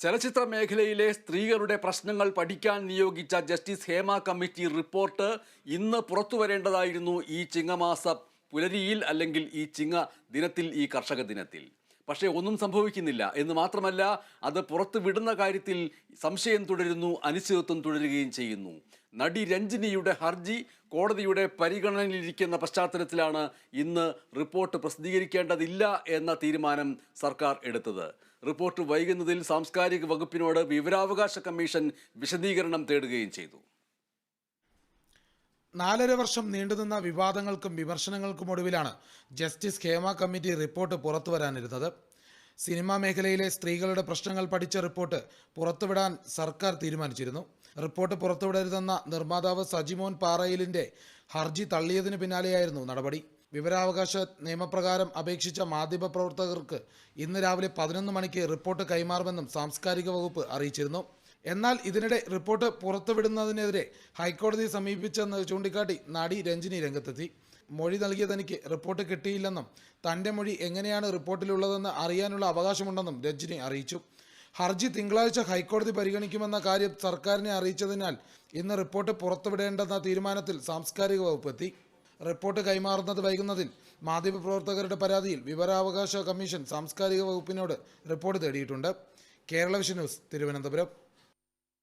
ചലച്ചിത്ര മേഖലയിലെ സ്ത്രീകളുടെ പ്രശ്നങ്ങൾ പഠിക്കാൻ നിയോഗിച്ച ജസ്റ്റിസ് ഹേമ കമ്മിറ്റി റിപ്പോർട്ട് ഇന്ന് പുറത്തു വരേണ്ടതായിരുന്നു ഈ ചിങ്ങമാസ. പുലരിയിൽ അല്ലെങ്കിൽ ഈ ചിങ്ങ ദിനത്തിൽ ഈ കർഷക ദിനത്തിൽ. പക്ഷേ ഒന്നും സംഭവിക്കുന്നില്ല. എന്ന് മാത്രമല്ല അത് പുറത്തു വിടുന്ന കാര്യത്തിൽ സംശയം തുടരുന്നു അനിശ്ചിതത്വം തുടരുകയും ചെയ്യുന്നു. നടി രഞ്ജിനിയുടെ ഹർജി കോടതിയുടെ പരിഗണനയിലിരിക്കുന്ന പശ്ചാത്തലത്തിലാണ് ഇന്ന് റിപ്പോർട്ട് പ്രസിദ്ധീകരിക്കേണ്ടതില്ല എന്ന തീരുമാനം സർക്കാർ എടുത്തത്. റിപ്പോർട്ട് വൈകുന്നതിൽ സാംസ്കാരിക വകുപ്പിനോട് വിവരാവകാശ കമ്മീഷൻ വിശദീകരണം തേടുകയും ചെയ്തു. നാലര വർഷം നീണ്ടുനിന്ന വിവാദങ്ങൾക്കും വിമർശനങ്ങൾക്കും ഒടുവിലാണ് ജസ്റ്റിസ് ഹേമ കമ്മിറ്റി റിപ്പോർട്ട് പുറത്തുവരാനിരുന്നത്. സിനിമാ മേഖലയിലെ സ്ത്രീകളുടെ പ്രശ്നങ്ങൾ പഠിച്ച റിപ്പോർട്ട് പുറത്തുവിടാൻ സർക്കാർ തീരുമാനിച്ചിരുന്നു. റിപ്പോർട്ട് പുറത്തുവിടരുതെന്ന നിർമ്മാതാവ് സജിമോൻ പാറയിലിന്റെ ഹർജി തള്ളിയതിനു പിന്നാലെയായിരുന്നു നടപടി. വിവരാവകാശ നിയമപ്രകാരം അപേക്ഷിച്ച മാധ്യമപ്രവർത്തകർക്ക് ഇന്ന് രാവിലെ പതിനൊന്ന് മണിക്ക് റിപ്പോർട്ട് കൈമാറുമെന്നും സാംസ്കാരിക വകുപ്പ് അറിയിച്ചിരുന്നു. എന്നാൽ ഇതിനിടെ റിപ്പോർട്ട് പുറത്തുവിടുന്നതിനെതിരെ ഹൈക്കോടതി സമീപിച്ചെന്ന് ചൂണ്ടിക്കാട്ടി നടി രഞ്ജിനി രംഗത്തെത്തി. മൊഴി നൽകിയ തനിക്ക് റിപ്പോർട്ട് കിട്ടിയില്ലെന്നും തന്റെ മൊഴി എങ്ങനെയാണ് റിപ്പോർട്ടിലുള്ളതെന്ന് അറിയാനുള്ള അവകാശമുണ്ടെന്നും രഞ്ജിനി അറിയിച്ചു. ഹർജി തിങ്കളാഴ്ച ഹൈക്കോടതി പരിഗണിക്കുമെന്ന കാര്യം സർക്കാരിനെ അറിയിച്ചതിനാൽ ഇന്ന് റിപ്പോർട്ട് പുറത്തുവിടേണ്ടെന്ന തീരുമാനത്തിൽ സാംസ്കാരിക വകുപ്പ് എത്തി. റിപ്പോർട്ട് കൈമാറുന്നത് വൈകുന്നതിൽ മാധ്യമപ്രവർത്തകരുടെ പരാതിയിൽ വിവരാവകാശ കമ്മീഷൻ സാംസ്കാരിക വകുപ്പിനോട് റിപ്പോർട്ട് തേടിയിട്ടുണ്ട്. Kerala vision news Thiruvananthapuram.